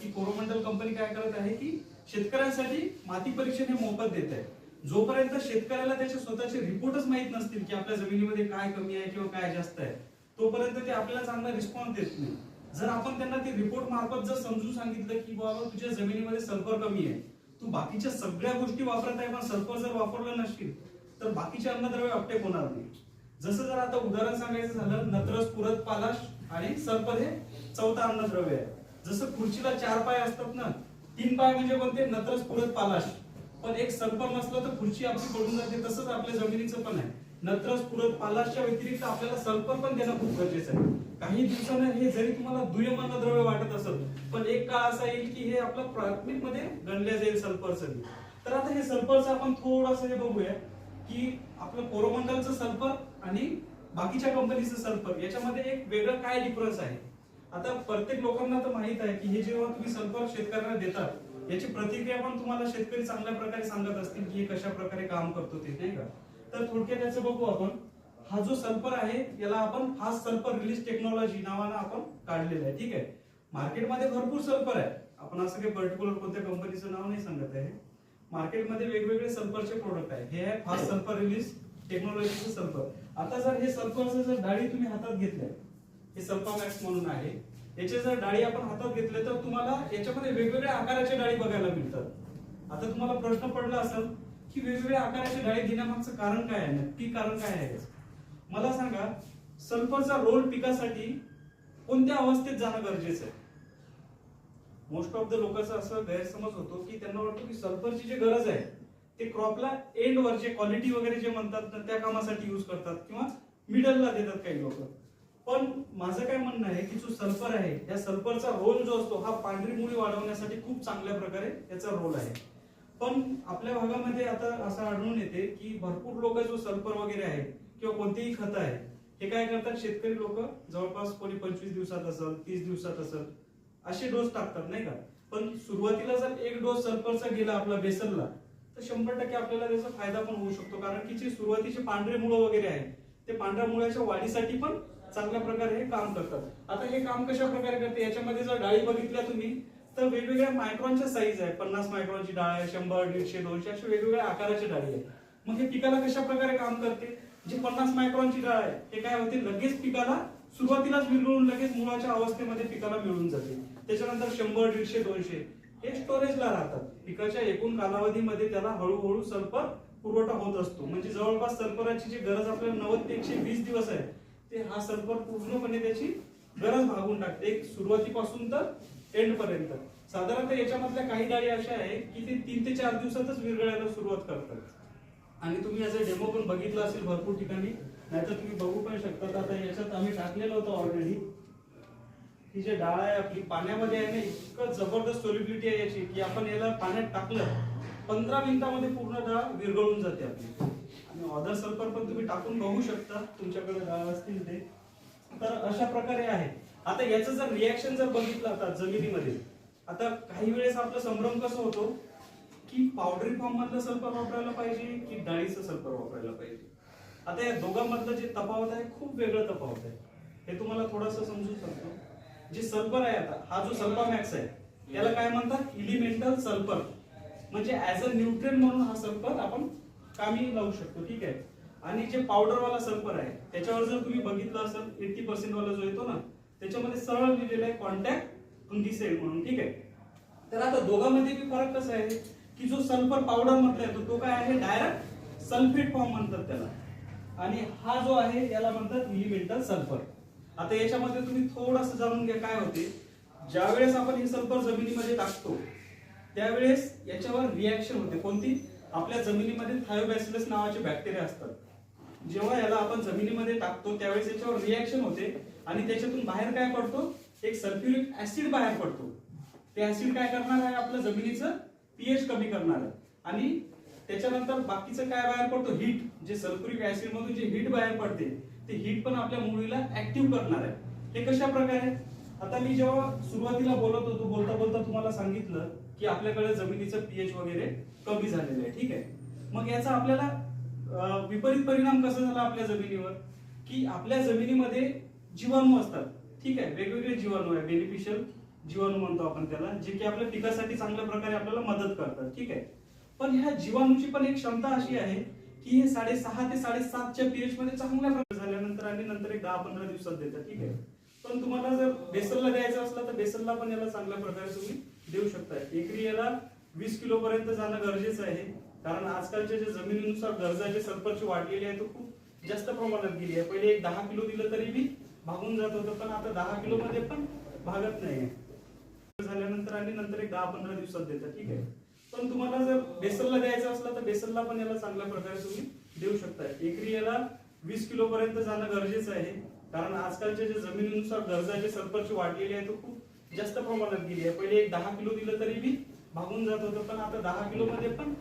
की कोरोमंडल कंपनी काय करत आहे की शेतकऱ्यांसाठी माती परीक्षण हे मोफत देत आहे. जोपर्यंत शेतकऱ्याला त्याचे स्वतःचे रिपोर्टच माहीत नसतील की आपल्या जमिनीमध्ये काय कमी आहे किंवा काय जास्त आहे तोपर्यंत ते आपल्याला चांगला रिस्पॉन्स देत नाही. जर आपण त्यांना ते रिपोर्ट मार्फत जर समजून सांगितलं की बाबा तुझ्या जमिनीमध्ये सल्फर कमी आहे तू बाकीच्या सगळ्या गोष्टी वापरत आहे पण सल्फर जर वापरलं नसतील तर बाकीचे अन्नद्रव्य अपटेक होणार नाही. जसं जर आता उदाहरण सांगायचं झालं नत्रस पुरत पालाश आणि सल्फर हे चौथा अन्नद्रव्य आहे. जसं खुर्चीला चार पाय असतात ना तीन पाय म्हणजे कोणते? नत्रच पुरत पालाश. पण एक सल्फर नसलं तर खुर्ची आपली पडून जाते तसंच आपल्या जमिनीचं पण आहे. नत्रस पुरत पालाशच्या व्यतिरिक्त आपल्याला सल्फर पण देणं खूप गरजेचं आहे. काही दिवसानं हे जरी तुम्हाला दुय्यम द्रव्य वाटत असेल पण एक काळ असा येईल की हे आपलं प्राथमिकमध्ये गणल्या जाईल सल्फरचं तर आता हे सल्फरचं आपण थोडंसं हे बघूया की आपलं कोरोमंडलचं सल्फर आणि बाकीच्या कंपनीचं सल्फर याच्यामध्ये एक वेगळं काय डिफरन्स आहे? आता प्रत्येक लोकांना तर माहीत आहे की हे जेव्हा तुम्ही सल्फर शेतकऱ्यांना देतात याची प्रतिक्रिया पण तुम्हाला शेतकरी चांगल्या प्रकारे सांगत असतील की हे कशा प्रकारे काम करतो ते नाही का? तर थोडक्यात त्याचं बघू आपण. हा जो सल्फर आहे याला आपण फास्ट सल्फर रिलीज टेक्नॉलॉजी नावानं आपण काढलेला आहे ठीक आहे? मार्केटमध्ये भरपूर सल्फर आहे. आपण असं काही पर्टिक्युलर कोणत्या कंपनीचं नाव नाही सांगत आहे. मार्केटमध्ये वेगवेगळे सल्फरचे प्रोडक्ट आहे. हे आहे फास्ट सल्फर रिलीज टेक्नॉलॉजीचं सल्फर. आता जर हे सल्फरचं जर डाळी तुम्ही हातात घेतल्या हे सल्फामॅक्स म्हणून आहे. याचे जर डाळी आपण हातात घेतले तर तुम्हाला याच्यामध्ये वेगवेगळ्या आकाराच्या डाळी बघायला मिळतात. आता तुम्हाला प्रश्न पडला असेल की वेगवेगळ्या आकाराच्या डाळी देण्यामागचं कारण काय आहे? नक्की कारण काय आहे? मला सांगा सल्फरचा रोल पिकासाठी कोणत्या अवस्थेत जाणं गरजेचं आहे? मोस्ट ऑफ द लोकांचा असं गैरसमज होतो की त्यांना वाटतं की सल्फरची जी गरज आहे ते क्रॉपला एंड वरचे क्वालिटी वगैरे जे म्हणतात त्या कामासाठी युज करतात किंवा मिडलला देतात काही लोक. पण माझं काय म्हणणं आहे की जो सल्फर आहे या सल्फरचा रोल जो असतो हा पांढरी मुळी वाढवण्यासाठी खूप चांगल्या प्रकारे याचा रोल आहे. पण आपल्या भागामध्ये आता असं आढळून येते की भरपूर लोक जो सल्फर वगैरे आहे किंवा कोणतेही खत आहे हे काय करतात शेतकरी लोक? जवळपास कोणी पंचवीस दिवसात असेल तीस दिवसात असेल असे डोस टाकतात नाही का? पण सुरुवातीला जर एक डोस सल्फरचा गेला आपला बेसनला तर शंभर टक्के आपल्याला त्याचा फायदा पण होऊ शकतो. कारण की जे सुरुवातीचे पांढरे मुळं वगैरे आहे ते पांढऱ्या मुळाच्या वाढीसाठी पण चांगल्या प्रकारे हे काम करतात. आता हे काम कशा प्रकारे करते? याच्यामध्ये जर डाळी बघितल्या तुम्ही तर वेगवेगळ्या मायक्रॉनच्या साईज आहे. पन्नास मायक्रॉनची डाळ आहे शंभर दीडशे दोनशे अशा वेगवेगळ्या आकाराच्या डाळी आहे. मग हे पिकाला कशा प्रकारे काम करते? जी पन्नास मायक्रॉनची डाळ आहे ते काय होते? लगेच पिकाला सुरुवातीलाच विरघळून लगेच मुळाच्या अवस्थेमध्ये पिकाला मिळून जाते. त्याच्यानंतर शंभर दीडशे दोनशे हे स्टोरेजला राहतात. पिकाच्या एकूण कालावधीमध्ये त्याला हळूहळू सल्फर पुरवठा होत असतो. म्हणजे जवळपास सल्फराची जी गरज आपल्याला नव्वद ते एकशे वीस दिवस आहे ते हा सल्फर पूर्णपणे त्याची गरज भागून टाकते. एक सुरुवातीपासून तर एंड पर्यंत. साधारणतः याच्यामधल्या काही डाळी अशा आहे की ते तीन ते चार दिवसातच विरघळायला सुरुवात करतात. आणि तुम्ही याचा डेमो पण बघितला असेल भरपूर ठिकाणी. नाहीतर तुम्ही बघू पण शकता आता याच्यात आम्ही टाकलेलं होतं ऑलरेडी ही जे डाळ आहे आपली पाण्यामध्ये आहे ना इतकं जबरदस्त सोलिबिलिटी आहे याची की आपण याला पाण्यात टाकलं पंधरा मिनिटामध्ये पूर्ण डाळ विरघळून जाते आपली. ऑदर सल्फर पण तुम्ही टाकून बघू शकता तुमच्याकडे असतील ते. तर अशा प्रकारे आहे. आता याचं जर रिॲक्शन जर बघितलं आता जमिनीमध्ये आता काही वेळेस आपला संभ्रम कसं होतो की पावडरी फॉर्म मधलं सल्फर वापरायला पाहिजे की डाळीचं सल्फर वापरायला पाहिजे? आता या दोघांमधलं जे तफावत आहे खूप वेगळं तफावत आहे. हे तुम्हाला थोडंसं समजू शकतो. जे सल्फर आहे आता हा जो सल्फर मॅक्स आहे याला काय म्हणतात? इलिमेंटल सल्फर म्हणजे ऍज अ न्यूट्रिएंट म्हणून हा सल्फर आपण कामी लावू शकतो ठीक आहे? आणि जे पावडरवाला सल्फर आहे त्याच्यावर जर तुम्ही बघितलं असेल एट्टी पर्सेंट वाला जो येतो ना त्याच्यामध्ये सरळ लिहिलेलं आहे कॉन्टॅक्ट फंगिसाइड म्हणून ठीक आहे? तर आता दोघांमध्ये बी फरक कसा आहे? की जो सल्फर पावडर म्हटला येतो तो काय आहे? डायरेक्ट सल्फेट फॉर्म म्हणतात त्याला. आणि हा जो आहे याला म्हणतात मिलिमेंटल सल्फर आता याच्यामध्ये तुम्ही थोडस जाणून घ्या काय होते. ज्यावेळेस आपण हे सल्फर जमिनीमध्ये टाकतो त्यावेळेस याच्यावर रिॲक्शन होते. कोणती? आपल्या जमिनीमध्ये थायोबॅसिलस नावाचे बॅक्टेरिया असतात. जेव्हा याला आपण जमिनीमध्ये टाकतो त्यावेळेस याच्यावर रिॲक्शन होते आणि त्याच्यातून बाहेर काय पडतो? एक सल्फ्युरिक ऍसिड बाहेर पडतो. ते ऍसिड काय करणार आहे? आपल्या जमिनीचं पीएच कमी करणार आहे. आणि त्याच्यानंतर बाकीचं काय बाहेर पडतो? हीट जे सल्फ्युरिक ऍसिड मधून जे हीट बाहेर पडते ते हीट पण आपल्या मुळीला ऍक्टिव्ह करणार आहे. हे कशा प्रकारे आता मी जेव्हा सुरुवातीला बोलत होतो बोलता बोलता तुम्हाला सांगितलं की आपल्याकडे जमिनीचं पीएच वगैरे कमी झालेलं आहे ठीक आहे? मग याचा आपल्याला विपरीत परिणाम कसा झाला आपल्या जमिनीवर? की आपल्या जमिनीमध्ये जीवाणू असतात ठीक आहे? वेगवेगळे जीवाणू आहे बेनिफिशियल जीवाणू म्हणतो आपण त्याला जे की आपल्या पिकासाठी चांगल्या प्रकारे आपल्याला मदत करतात ठीक आहे? पण ह्या जीवाणूची पण एक क्षमता अशी आहे की हे साडेसहा ते साडेसातच्या पीएच मध्ये चांगल्या प्रकारे झाल्यानंतर आणि नंतर एक दहा पंधरा दिवसात देतात ठीक आहे? पण तुम्हाला जर बेसनला द्यायचं असलं तर बेसनला पण याला चांगल्या प्रकारे तुम्ही देऊ शकता एकरी याला वीस किलो पर्यंत जाणं गरजेचं आहे. कारण आजकालच्या जे जमिनीनुसार गरजा जे सल्फरची वाढलेली आहे तो खूप जास्त प्रमाणात गेली आहे. पहिले एक दहा किलो दिलं तरी बी भागून जात होतं पण आता दहा किलो मध्ये पण भागत नाही झाल्यानंतर आणि नंतर एक दहा पंधरा दिवसात देतात ठीक आहे. पण तुम्हाला जर बेसनला द्यायचं असलं तर बेसनला पण याला चांगल्या प्रकारे तुम्ही देऊ शकता एकरी याला वीस किलो पर्यंत जाणं गरजेचं आहे. कारण आजकालच्या जे जमिनीनुसार गरजा जे सल्फरची वाढलेली आहे तो खूप जास्त प्रमाणात गेली आहे. पहिले एक दहा किलो दिलं तरी बी भागून जात होतं पण आता दहा किलो मध्ये पण